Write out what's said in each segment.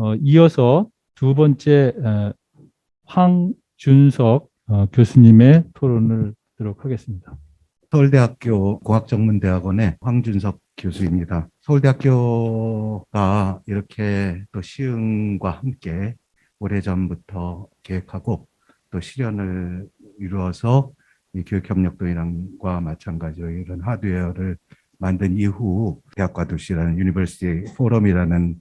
어, 이어서 두 번째 어, 황준석 어, 교수님의 토론을 듣도록 하겠습니다. 서울대학교 공학전문대학원의 황준석 교수입니다. 서울대학교가 이렇게 또 시흥과 함께 오래전부터 계획하고 또 실현을 이루어서 이 교육협력도이랑과 마찬가지로 이런 하드웨어를 만든 이후 대학과 도시라는 유니버시티 포럼이라는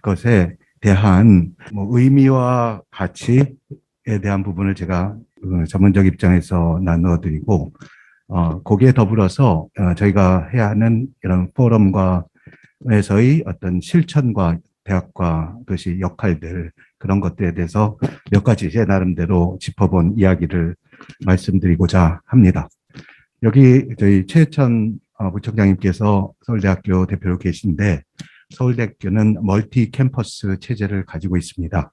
것에 대한 뭐 의미와 가치에 대한 부분을 제가 어, 전문적 입장에서 나누어 드리고 어, 거기에 더불어서 어, 저희가 해야 하는 이런 포럼과에서의 어떤 실천과 대학과 도시 역할들 그런 것들에 대해서 몇 가지 제 나름대로 짚어본 이야기를 말씀드리고자 합니다. 여기 저희 최천 어, 부총장님께서 서울대학교 대표로 계신데 서울대학교는 멀티 캠퍼스 체제를 가지고 있습니다.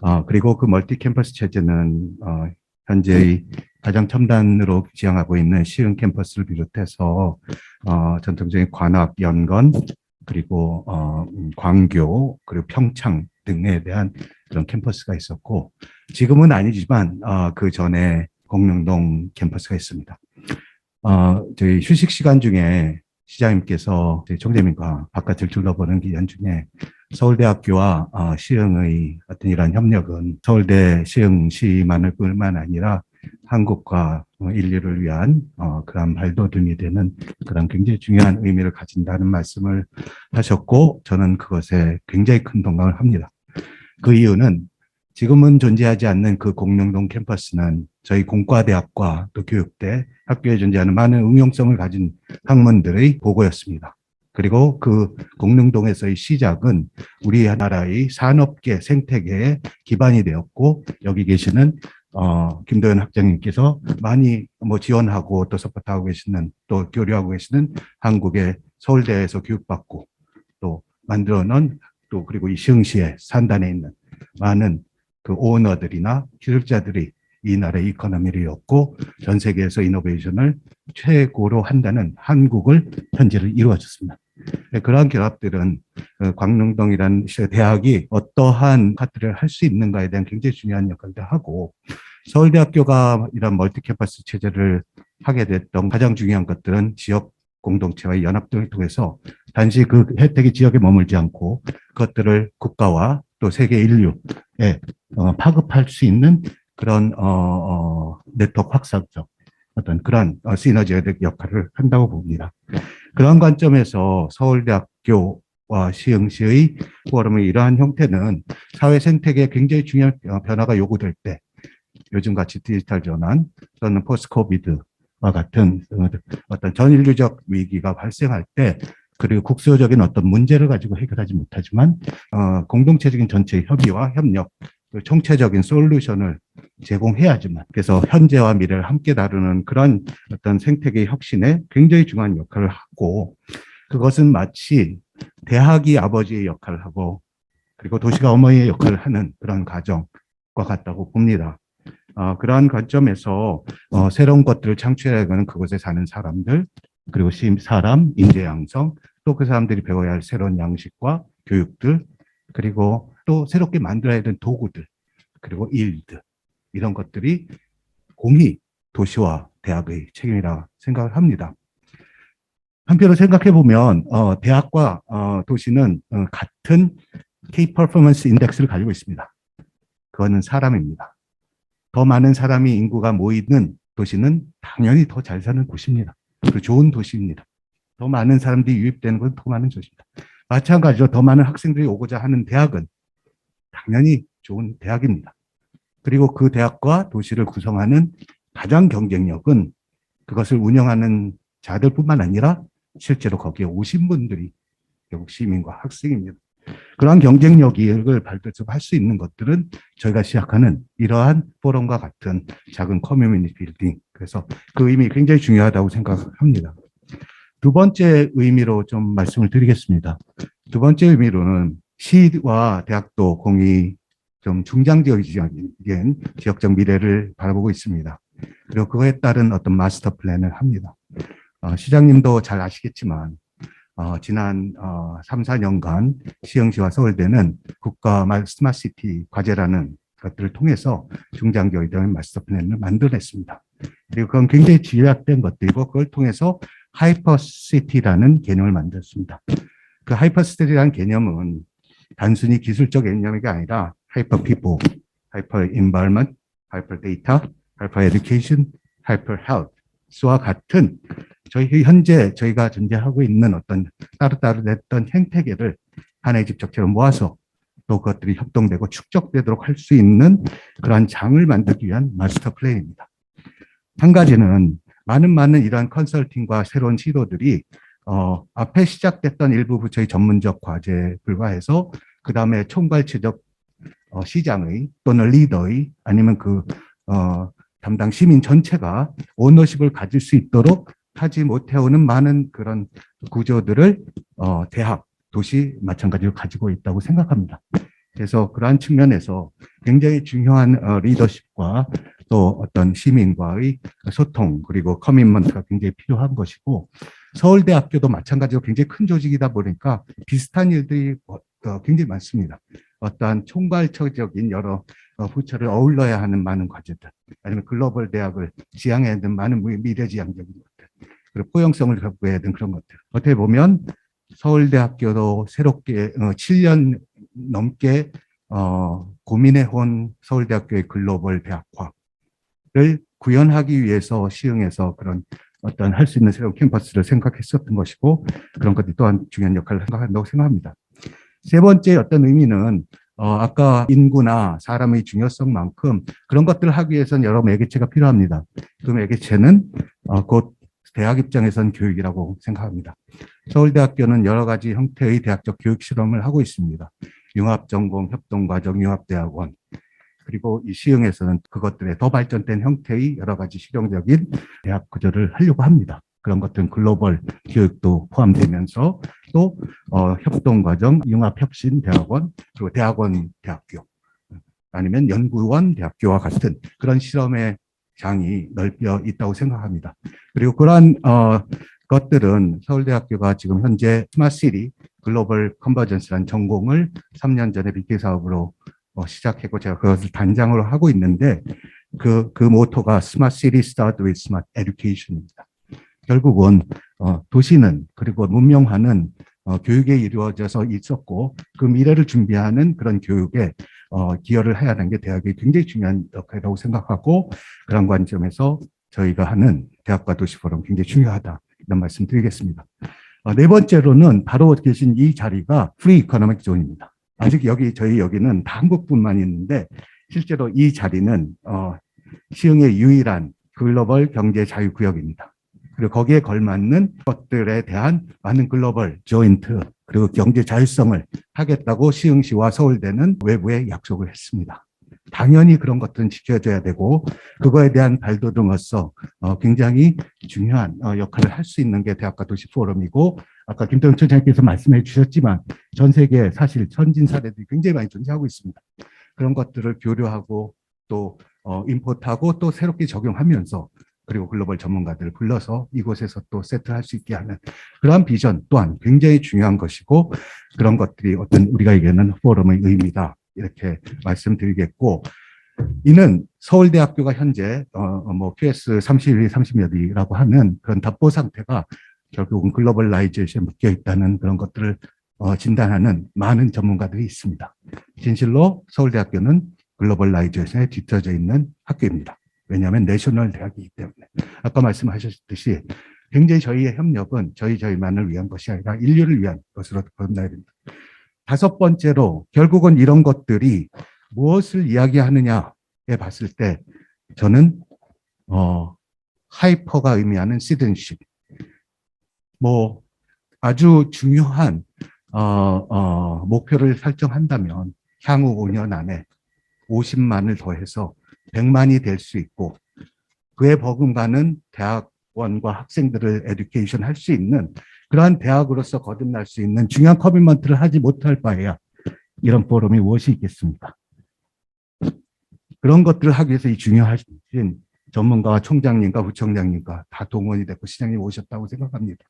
어, 그리고 그 멀티 캠퍼스 체제는 어, 현재의 가장 첨단으로 지향하고 있는 시흥 캠퍼스를 비롯해서 어, 전통적인 관악, 연건, 그리고 어, 음, 광교, 그리고 평창 등에 대한 그런 캠퍼스가 있었고 지금은 아니지만 어, 그 전에 공릉동 캠퍼스가 있습니다. 어, 저희 휴식 시간 중에 시장님께서 총재님과 바깥을 둘러보는 기간 중에 서울대학교와 어, 시흥의 어떤 이러한 협력은 서울대 시흥시만을 뿐만 아니라 한국과 어, 인류를 위한 어, 그런 발돋움이 되는 그런 굉장히 중요한 의미를 가진다는 말씀을 하셨고 저는 그것에 굉장히 큰 동감을 합니다. 그 이유는 지금은 존재하지 않는 그 공릉동 캠퍼스는 저희 공과대학과 또 교육대 학교에 존재하는 많은 응용성을 가진 학문들의 보고였습니다. 그리고 그 공릉동에서의 시작은 우리 나라의 산업계 생태계의 기반이 되었고 여기 계시는 어, 김도현 학장님께서 많이 뭐 지원하고 또 서포트하고 계시는 또 교류하고 계시는 한국의 서울대에서 교육받고 또 만들어 놓은 또 그리고 이 시흥시의 산단에 있는 많은 그 오너들이나 기술자들이 이 나라의 이코노미를 엮고 전 세계에서 이노베이션을 최고로 한다는 한국을 현재를 이루어졌습니다. 네, 그러한 결합들은 어, 광릉동이라는 시- 대학이 어떠한 카트를 할 수 있는가에 대한 굉장히 중요한 역할도 하고 서울대학교가 이런 멀티캠퍼스 체제를 하게 됐던 가장 중요한 것들은 지역 공동체와의 연합 등을 통해서 단지 그 혜택이 지역에 머물지 않고 그것들을 국가와 또 세계 인류에 어, 파급할 수 있는 그런 어, 어, 네트워크 확산적 어떤 그런 어, 시너지의 역할을 한다고 봅니다. 그런 관점에서 서울대학교 와 시흥시의 포럼의 이러한 형태는 사회 생태계에 굉장히 중요한 어, 변화가 요구될 때 요즘 같이 디지털 전환 또는 포스트 코비드와 같은 어, 어떤 전 인류적 위기가 발생할 때 그리고 국소적인 어떤 문제를 가지고 해결하지 못하지만 어, 공동체적인 전체 협의와 협력 그 총체적인 솔루션을 제공해야지만 그래서 현재와 미래를 함께 다루는 그런 어떤 생태계 혁신에 굉장히 중요한 역할을 하고 그것은 마치 대학이 아버지의 역할을 하고 그리고 도시가 어머니의 역할을 하는 그런 가정과 같다고 봅니다. 어, 그러한 관점에서 어, 새로운 것들을 창출해가는 그곳에 사는 사람들 그리고 시, 사람 인재 양성 또 그 사람들이 배워야 할 새로운 양식과 교육들 그리고 또 새롭게 만들어야 되는 도구들 그리고 일들 이런 것들이 공히 도시와 대학의 책임이라 생각을 합니다. 한편으로 생각해 보면 어, 대학과 어, 도시는 어, 같은 K 퍼포먼스 인덱스를 가지고 있습니다. 그거는 사람입니다. 더 많은 사람이 인구가 모이는 도시는 당연히 더 잘 사는 곳입니다. 그 좋은 도시입니다. 더 많은 사람들이 유입되는 건 더 많은 도시입니다. 마찬가지로 더 많은 학생들이 오고자 하는 대학은 당연히 좋은 대학입니다. 그리고 그 대학과 도시를 구성하는 가장 경쟁력은 그것을 운영하는 자들뿐만 아니라 실제로 거기에 오신 분들이 결국 시민과 학생입니다. 그러한 경쟁력을 발돋움할 수 있는 것들은 저희가 시작하는 이러한 포럼과 같은 작은 커뮤니티 빌딩 그래서 그 의미 굉장히 중요하다고 생각합니다. 두 번째 의미로 좀 말씀을 드리겠습니다. 두 번째 의미로는 시와 대학도 공이 좀 중장기적인 지역적 미래를 바라보고 있습니다. 그리고 그거에 따른 어떤 마스터 플랜을 합니다. 어, 시장님도 잘 아시겠지만 어, 지난 어, 3, 4년간 시흥시와 서울대는 국가 말 스마트시티 과제라는 것들을 통해서 중장기적인 마스터 플랜을 만들어냈습니다. 그리고 그건 굉장히 집약된 것들이고 그걸 통해서 하이퍼시티라는 개념을 만들었습니다. 그 하이퍼시티라는 개념은 단순히 기술적 개념이 아니라 하이퍼 피포, 하이퍼 인바이먼트, 하이퍼 데이터, 하이퍼 에듀케이션, 하이퍼 헬스와 같은 저희 현재 저희가 존재하고 있는 어떤 따로따로 냈던 생태계를 하나의 집적체로 모아서 또 그것들이 협동되고 축적되도록 할 수 있는 그러한 장을 만들기 위한 마스터 플랜입니다. 한 가지는 많은 많은 이러한 컨설팅과 새로운 시도들이 어, 앞에 시작됐던 일부 부처의 전문적 과제에 불과해서 그 다음에 총괄체적 어, 시장의 또는 리더의 아니면 그 어, 담당 시민 전체가 오너십을 가질 수 있도록 하지 못해오는 많은 그런 구조들을 어, 대학, 도시 마찬가지로 가지고 있다고 생각합니다. 그래서 그러한 측면에서 굉장히 중요한 어, 리더십과 또 어떤 시민과의 소통 그리고 커밋먼트가 굉장히 필요한 것이고 서울대학교도 마찬가지로 굉장히 큰 조직이다 보니까 비슷한 일들이 어, 어, 굉장히 많습니다. 어떠한 총괄적인 여러 어, 부처를 어울러야 하는 많은 과제들 아니면 글로벌 대학을 지향해야 되는 많은 미- 미래지향적인 것들 그리고 포용성을 갖고야 되는 그런 것들 어떻게 보면 서울대학교도 새롭게 어, 7년 넘게 어, 고민해 온 서울대학교의 글로벌 대학화 를 구현하기 위해서 시흥에서 그런 어떤 할 수 있는 새로운 캠퍼스를 생각했었던 것이고 그런 것들이 또한 중요한 역할을 생각한다고 생각합니다. 세 번째 어떤 의미는 어, 아까 인구나 사람의 중요성만큼 그런 것들을 하기 위해서는 여러 매개체가 필요합니다. 그 매개체는 어, 곧 대학 입장에선 교육이라고 생각합니다. 서울대학교는 여러 가지 형태의 대학적 교육 실험을 하고 있습니다. 융합전공, 협동과정, 융합대학원. 그리고 이 시흥에서는 그것들의 더 발전된 형태의 여러 가지 실용적인 대학 구조를 하려고 합니다. 그런 것들은 글로벌 교육도 포함되면서 또 어, 협동 과정, 융합 혁신 대학원, 그리고 대학원 대학교, 아니면 연구원 대학교와 같은 그런 실험의 장이 넓혀 있다고 생각합니다. 그리고 그러한 어, 것들은 서울대학교가 지금 현재 스마시리 글로벌 컨버전스라는 전공을 3년 전에 빅데이 사업으로 어, 시작했고 제가 그것을 단장으로 하고 있는데 그, 그 모토가 Smart City Start with Smart Education입니다. 결국은 어, 도시는 그리고 문명화는 어, 교육에 이루어져서 있었고 그 미래를 준비하는 그런 교육에 어, 기여를 해야 하는 게 대학의 굉장히 중요한 역할이라고 생각하고 그런 관점에서 저희가 하는 대학과 도시 포럼 굉장히 중요하다 이런 말씀 드리겠습니다. 어, 네 번째로는 바로 계신 이 자리가 프리 이코노믹 존입니다. 아직 여기 저희 여기는 다 한국뿐만 있는데 실제로 이 자리는 어, 시흥의 유일한 글로벌 경제 자유 구역입니다. 그리고 거기에 걸맞는 것들에 대한 많은 글로벌 조인트 그리고 경제 자율성을 하겠다고 시흥시와 서울대는 외부에 약속을 했습니다. 당연히 그런 것들은 지켜줘야 되고 그거에 대한 발돋움으로서 어, 굉장히 중요한 어, 역할을 할 수 있는 게 대학과 도시 포럼이고 아까 김동현 총장님께서 말씀해 주셨지만 전 세계 사실 선진 사례들이 굉장히 많이 존재하고 있습니다. 그런 것들을 교류하고 또 어, 임포트하고 또 새롭게 적용하면서 그리고 글로벌 전문가들을 불러서 이곳에서 또 세트할 수 있게 하는 그러한 비전 또한 굉장히 중요한 것이고 그런 것들이 어떤 우리가 얘기하는 포럼의 의미다 이렇게 말씀드리겠고 이는 서울대학교가 현재 어뭐 QS 31, 30여이라고 하는 그런 답보 상태가 결국은 글로벌라이제이션에 묶여 있다는 그런 것들을 어, 진단하는 많은 전문가들이 있습니다. 진실로 서울대학교는 글로벌라이제이션에 뒤처져 있는 학교입니다. 왜냐하면 내셔널 대학이기 때문에 아까 말씀하셨듯이 굉장히 저희의 협력은 저희 저희만을 위한 것이 아니라 인류를 위한 것으로 본다야 됩니다. 다섯 번째로 결국은 이런 것들이 무엇을 이야기하느냐에 봤을 때 저는 어 하이퍼가 의미하는 시든십 뭐 아주 중요한 어, 어, 목표를 설정한다면 향후 5년 안에 50만을 더해서 100만이 될 수 있고 그에 버금가는 대학원과 학생들을 에듀케이션 할 수 있는 그러한 대학으로서 거듭날 수 있는 중요한 커밋먼트를 하지 못할 바에야 이런 포럼이 무엇이 있겠습니까? 그런 것들을 하기 위해서 이 중요하신 전문가와 총장님과 부총장님과 다 동원이 됐고 시장님 오셨다고 생각합니다.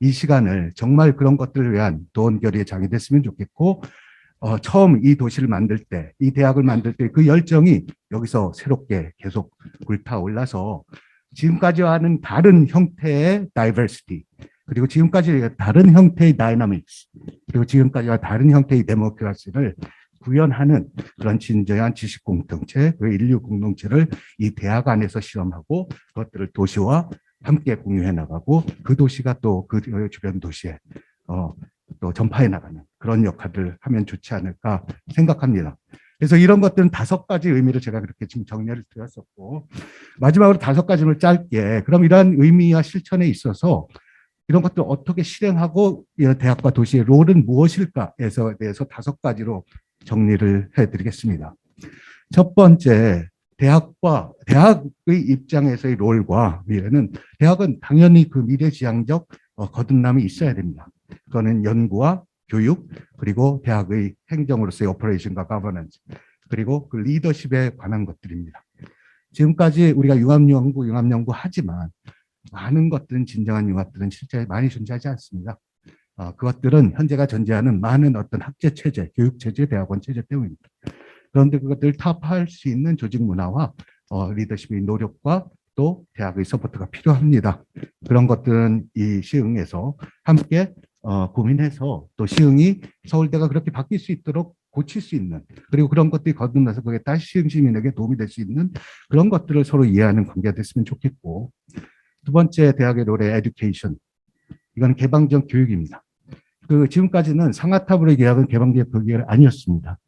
이 시간을 정말 그런 것들을 위한 도원 결의의 장이 됐으면 좋겠고 어, 처음 이 도시를 만들 때, 이 대학을 만들 때 그 열정이 여기서 새롭게 계속 불타올라서 지금까지와는 다른 형태의 다이버시티, 그리고 지금까지 다른 형태의 다이나믹스, 그리고 지금까지와 다른 형태의 데모크라시를 구현하는 그런 진정한 지식 공동체, 그 인류 공동체를 이 대학 안에서 실험하고 그것들을 도시와 함께 공유해 나가고 그 도시가 또 그 주변 도시에 어, 또 전파해 나가는 그런 역할을 하면 좋지 않을까 생각합니다. 그래서 이런 것들은 다섯 가지 의미를 제가 그렇게 지금 정리를 드렸었고 마지막으로 다섯 가지를 짧게 그럼 이러한 의미와 실천에 있어서 이런 것들 어떻게 실행하고 이 대학과 도시의 롤은 무엇일까에서 대해서 다섯 가지로 정리를 해드리겠습니다. 첫 번째 대학과 대학의 입장에서의 롤과 미래는 대학은 당연히 그 미래지향적 어, 거듭남이 있어야 됩니다. 그거는 연구와 교육 그리고 대학의 행정으로서의 오퍼레이션과 가버넌스 그리고 그 리더십에 관한 것들입니다. 지금까지 우리가 융합연구, 융합연구 하지만 많은 것들은 진정한 융합들은 실제 많이 존재하지 않습니다. 어, 그것들은 현재가 존재하는 많은 어떤 학제 체제, 교육 체제, 대학원 체제 때문입니다. 그런데 그것들을 타파할 수 있는 조직 문화와 어, 리더십의 노력과 또 대학의 서포트가 필요합니다. 그런 것들은 이 시흥에서 함께 어, 고민해서 또 시흥이 서울대가 그렇게 바뀔 수 있도록 고칠 수 있는 그리고 그런 것들이 거듭나서 그게 다시 시흥 시민에게 도움이 될 수 있는 그런 것들을 서로 이해하는 관계가 됐으면 좋겠고 두 번째 대학의 노래 에듀케이션 이건 개방적 교육입니다. 그 지금까지는 상하탑으로의 계약은 개방적 교육이 아니었습니다.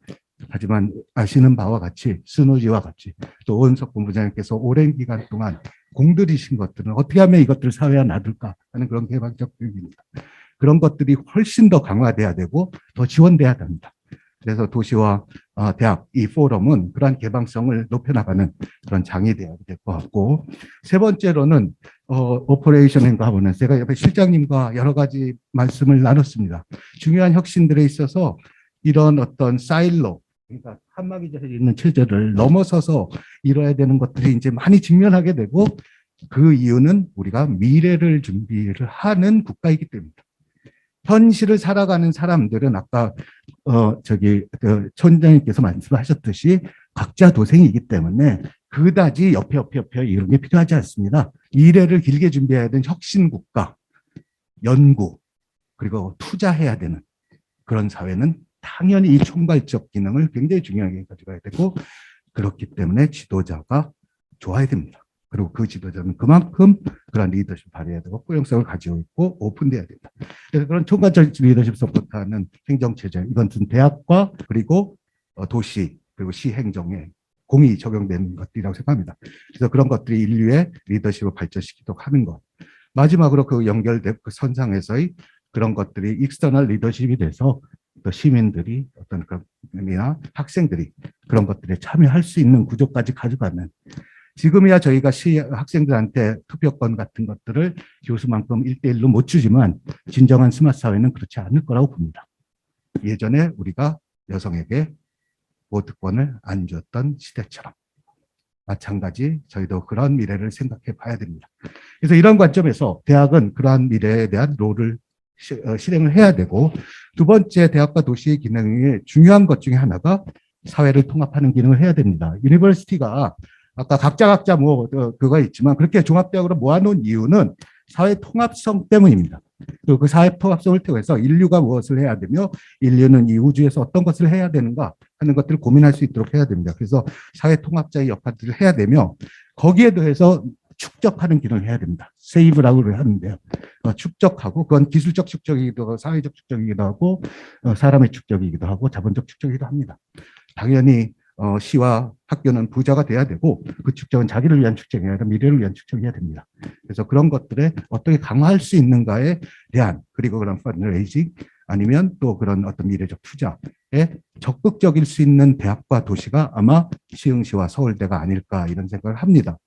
하지만 아시는 바와 같이 스노지와 같이 또 오은석 본부장님께서 오랜 기간 동안 공들이신 것들은 어떻게 하면 이것들을 사회에 놔둘까 하는 그런 개방적 교육입니다. 그런 것들이 훨씬 더 강화돼야 되고 더 지원돼야 됩니다. 그래서 도시와 어, 대학 이 포럼은 그러한 개방성을 높여나가는 그런 장이 돼야 될 것 같고 세 번째로는 어, 오퍼레이션 앤 가버넌스 제가 옆에 실장님과 여러 가지 말씀을 나눴습니다. 중요한 혁신들에 있어서 이런 어떤 사일로 그러니까 한마디에 있는 체제를 넘어서서 이뤄야 되는 것들이 이제 많이 직면하게 되고 그 이유는 우리가 미래를 준비를 하는 국가이기 때문입니다. 현실을 살아가는 사람들은 아까 어 저기 그 촌장님께서 말씀하셨듯이 각자 도생이기 때문에 그다지 옆에 옆에 옆에 이런 게 필요하지 않습니다. 미래를 길게 준비해야 되는 혁신 국가, 연구 그리고 투자해야 되는 그런 사회는 당연히 이 총괄적 기능을 굉장히 중요하게 가져가야 되고 그렇기 때문에 지도자가 좋아야 됩니다. 그리고 그 지도자는 그만큼 그런 리더십 발휘해야 되고 포용성을 가지고 있고 오픈돼야 된다. 그래서 그런 총괄적 리더십 서포트하는 행정체제 이것은 대학과 그리고 어, 도시 그리고 시 행정에 공이 적용되는 것들이라고 생각합니다. 그래서 그런 것들이 인류의 리더십을 발전시키도록 하는 것. 마지막으로 그 연결된 그 선상에서의 그런 것들이 익스터널 리더십이 돼서 또 시민들이 어떤 그이나 학생들이 그런 것들에 참여할 수 있는 구조까지 가져가는 지금이야 저희가 시 학생들한테 투표권 같은 것들을 교수만큼 일대일로못 주지만 진정한 스마트 사회는 그렇지 않을 거라고 봅니다. 예전에 우리가 여성에게 보트권을 안 줬던 시대처럼 마찬가지 저희도 그런 미래를 생각해 봐야 됩니다. 그래서 이런 관점에서 대학은 그러한 미래에 대한 롤을 시- 어, 실행을 해야 되고 두 번째 대학과 도시의 기능의 중요한 것 중에 하나가 사회를 통합하는 기능을 해야 됩니다. 유니버시티가 아까 각자 각자 뭐 어, 그거 있지만 그렇게 종합대학으로 모아놓은 이유는 사회 통합성 때문입니다. 그 사회 통합성을 통해서 인류가 무엇을 해야 되며 인류는 이 우주에서 어떤 것을 해야 되는가 하는 것들을 고민할 수 있도록 해야 됩니다. 그래서 사회 통합자의 역할들을 해야 되며 거기에 더해서 축적하는 기능을 해야 됩니다. 세이브라고 하는데요. 어, 축적하고 그건 기술적 축적이기도 하고 사회적 축적이기도 하고 어, 사람의 축적이기도 하고 자본적 축적이기도 합니다. 당연히 어, 시와 학교는 부자가 돼야 되고 그 축적은 자기를 위한 축적이 아니라 미래를 위한 축적이어야 됩니다. 그래서 그런 것들에 어떻게 강화할 수 있는가에 대한 그리고 그런 펀드레이징 아니면 또 그런 어떤 미래적 투자에 적극적일 수 있는 대학과 도시가 아마 시흥시와 서울대가 아닐까 이런 생각을 합니다.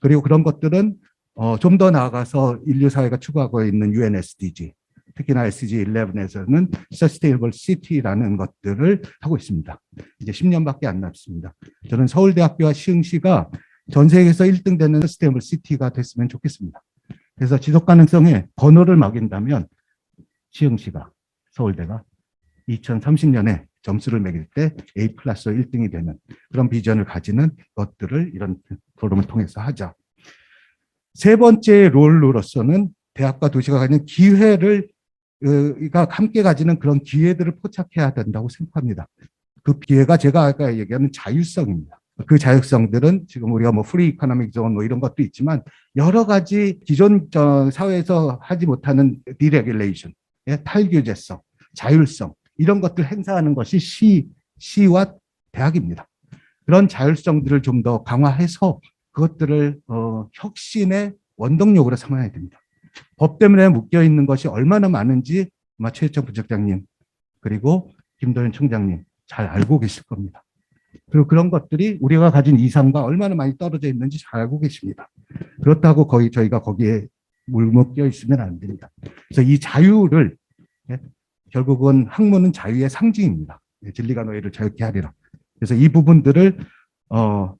그리고 그런 것들은 어, 좀 더 나아가서 인류 사회가 추구하고 있는 UN SDG, 특히나 SDG 11에서는 Sustainable City라는 것들을 하고 있습니다. 이제 10년밖에 안 남습니다. 저는 서울대학교와 시흥시가 전 세계에서 1등 되는 Sustainable City가 됐으면 좋겠습니다. 그래서 지속 가능성에 번호를 매긴다면 시흥시가 서울대가 2030년에 점수를 매길 때 A 플러스 1등이 되는 그런 비전을 가지는 것들을 이런 포럼을 통해서 하자. 세 번째 롤로서는 대학과 도시가 가지는 기회를 어, 가 함께 가지는 그런 기회들을 포착해야 된다고 생각합니다. 그 기회가 제가 아까 얘기하는 자율성입니다. 그 자율성들은 지금 우리가 뭐 프리 이코노믹 존 뭐 이런 것도 있지만 여러 가지 기존 저 사회에서 하지 못하는 디레귤레이션, 예, 탈규제성, 자율성 이런 것들 행사하는 것이 시 시와 대학입니다. 그런 자율성들을 좀 더 강화해서 그것들을 어, 혁신의 원동력으로 삼아야 됩니다. 법 때문에 묶여 있는 것이 얼마나 많은지 아마 최혜정 부장님 그리고 김도현 총장님 잘 알고 계실 겁니다. 그리고 그런 것들이 우리가 가진 이상과 얼마나 많이 떨어져 있는지 잘 알고 계십니다. 그렇다고 거의 저희가 거기에 물먹여 있으면 안 됩니다. 그래서 이 자유를 예, 결국은 학문은 자유의 상징입니다. 예, 진리가 너희를 자유케 하리라. 그래서 이 부분들을 어,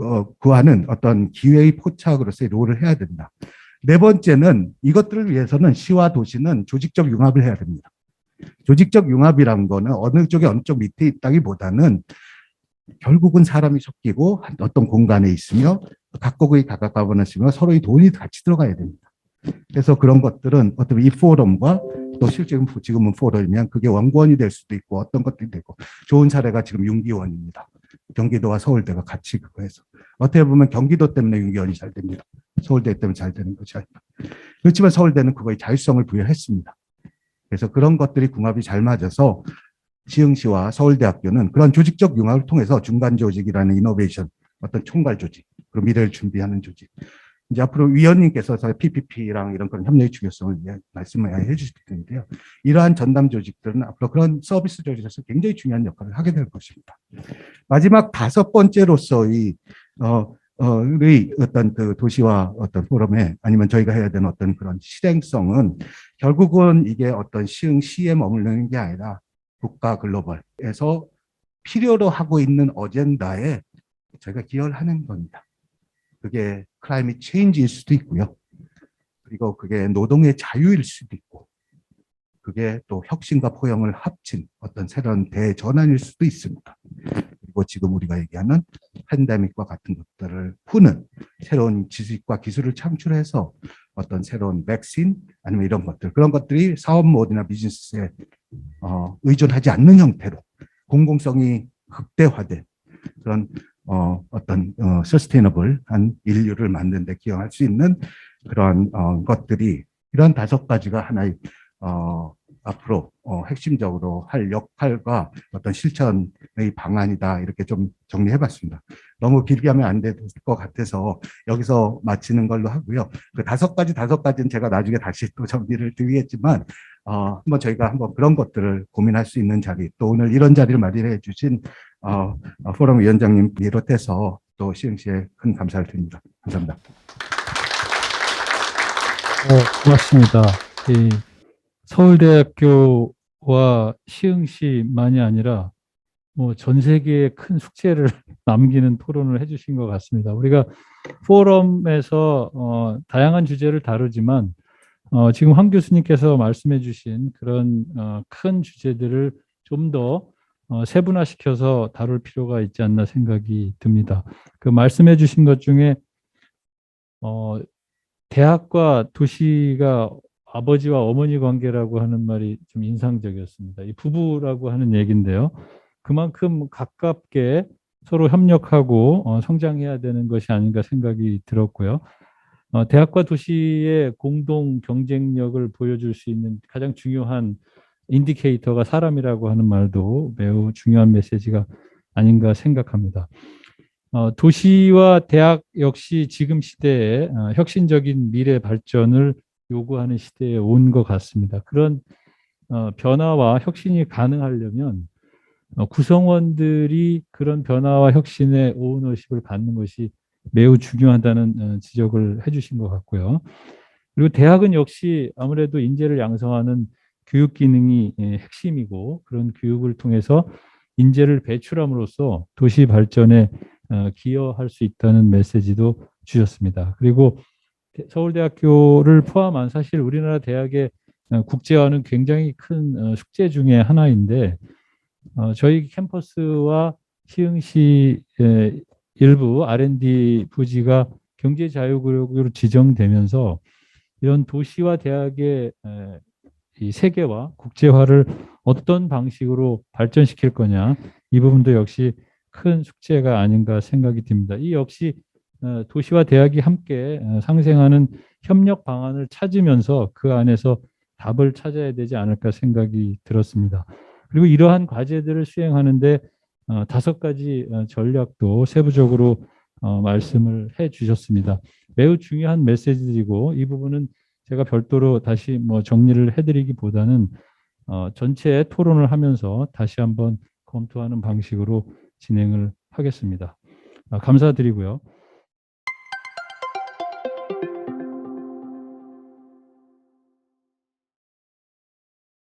어, 구하는 어떤 기회의 포착으로서의 롤을 해야 된다. 네 번째는 이것들을 위해서는 시와 도시는 조직적 융합을 해야 됩니다. 조직적 융합이란 거는 어느 쪽에 어느 쪽 밑에 있다기보다는 결국은 사람이 섞이고 한 어떤 공간에 있으며 각국의 있으며 서로의 돈이 같이 들어가야 됩니다. 그래서 그런 것들은 어떤 이 포럼과 또 실제 지금은 포럼이면 그게 원권이 될 수도 있고 어떤 것들이 되고 좋은 사례가 지금 윤기원입니다. 경기도와 서울대가 같이 그거해서 어떻게 보면 경기도 때문에 윤기원이 잘 됩니다. 서울대 때문에 잘 되는 것이 아니다. 그렇지만 서울대는 그거에 자율성을 부여했습니다. 그래서 그런 것들이 궁합이 잘 맞아서 시흥시와 서울대학교는 그런 조직적 융합을 통해서 중간 조직이라는 이노베이션 어떤 총괄 조직 그리고 미래를 준비하는 조직 이제 앞으로 위원님께서 PPP랑 이런 그런 협력의 중요성을 말씀을 해 주실 텐데요. 이러한 전담 조직들은 앞으로 그런 서비스 조직에서 굉장히 중요한 역할을 하게 될 것입니다. 마지막 다섯 번째로서의 어, 어, 의 어떤 그 도시와 어떤 포럼에 아니면 저희가 해야 되는 어떤 그런 실행성은 결국은 이게 어떤 시흥 시에 머무르는 게 아니라 국가 글로벌에서 필요로 하고 있는 어젠다에 저희가 기여를 하는 겁니다. 그게 클라이밋 체인지일 수도 있고요. 그리고 그게 노동의 자유일 수도 있고, 그게 또 혁신과 포용을 합친 어떤 새로운 대전환일 수도 있습니다. 그리고 지금 우리가 얘기하는 팬데믹과 같은 것들을 푸는 새로운 지식과 기술을 창출해서 어떤 새로운 백신 아니면 이런 것들 그런 것들이 사업 모드나 비즈니스에 어, 의존하지 않는 형태로 공공성이 극대화된 그런 어, 어떤 어, 서스테이너블한 인류를 만드는 데 기여할 수 있는 그러한 어, 것들이 이런 다섯 가지가 하나의 어, 앞으로 어, 핵심적으로 할 역할과 어떤 실천의 방안이다 이렇게 좀 정리해봤습니다. 너무 길게 하면 안 될 것 같아서 여기서 마치는 걸로 하고요. 그 다섯 가지 다섯 가지는 제가 나중에 다시 또 정리를 드리겠지만 어, 한번 저희가 한번 그런 것들을 고민할 수 있는 자리 또 오늘 이런 자리를 마련해 주신 어, 어, 포럼 위원장님 비롯해서 또 시흥시에 큰 감사를 드립니다. 감사합니다. 어, 고맙습니다. 이 서울대학교와 시흥시만이 아니라 뭐 전 세계에 큰 숙제를 남기는 토론을 해주신 것 같습니다. 우리가 포럼에서 어, 다양한 주제를 다루지만 어, 지금 황 교수님께서 말씀해 주신 그런 어, 큰 주제들을 좀더 어, 세분화시켜서 다룰 필요가 있지 않나 생각이 듭니다. 그 말씀해 주신 것 중에 어, 대학과 도시가 아버지와 어머니 관계라고 하는 말이 좀 인상적이었습니다. 이 부부라고 하는 얘기인데요. 그만큼 가깝게 서로 협력하고 어, 성장해야 되는 것이 아닌가 생각이 들었고요. 어, 대학과 도시의 공동 경쟁력을 보여줄 수 있는 가장 중요한 인디케이터가 사람이라고 하는 말도 매우 중요한 메시지가 아닌가 생각합니다. 어, 도시와 대학 역시 지금 시대에 어, 혁신적인 미래 발전을 요구하는 시대에 온 것 같습니다. 그런 어, 변화와 혁신이 가능하려면 어, 구성원들이 그런 변화와 혁신의 오너십을 갖는 것이 매우 중요하다는 어, 지적을 해주신 것 같고요. 그리고 대학은 역시 아무래도 인재를 양성하는 교육 기능이 예, 핵심이고 그런 교육을 통해서 인재를 배출함으로써 도시 발전에 어, 기여할 수 있다는 메시지도 주셨습니다. 그리고 대- 서울대학교를 포함한 사실 우리나라 대학의 어, 국제화는 굉장히 큰 어, 숙제 중에 하나인데 어, 저희 캠퍼스와 시흥시 의 일부 R&D 부지가 경제 자유구역으로 지정되면서 이런 도시와 대학의 에, 이 세계화, 국제화를 어떤 방식으로 발전시킬 거냐 이 부분도 역시 큰 숙제가 아닌가 생각이 듭니다. 이 역시 어, 도시와 대학이 함께 어, 상생하는 협력 방안을 찾으면서 그 안에서 답을 찾아야 되지 않을까 생각이 들었습니다. 그리고 이러한 과제들을 수행하는데 어, 다섯 가지 어, 전략도 세부적으로 어, 말씀을 해 주셨습니다. 매우 중요한 메시지들이고 이 부분은 제가 별도로 다시 뭐 정리를 해드리기보다는 어, 전체 토론을 하면서 다시 한번 검토하는 방식으로 진행을 하겠습니다. 아, 감사드리고요.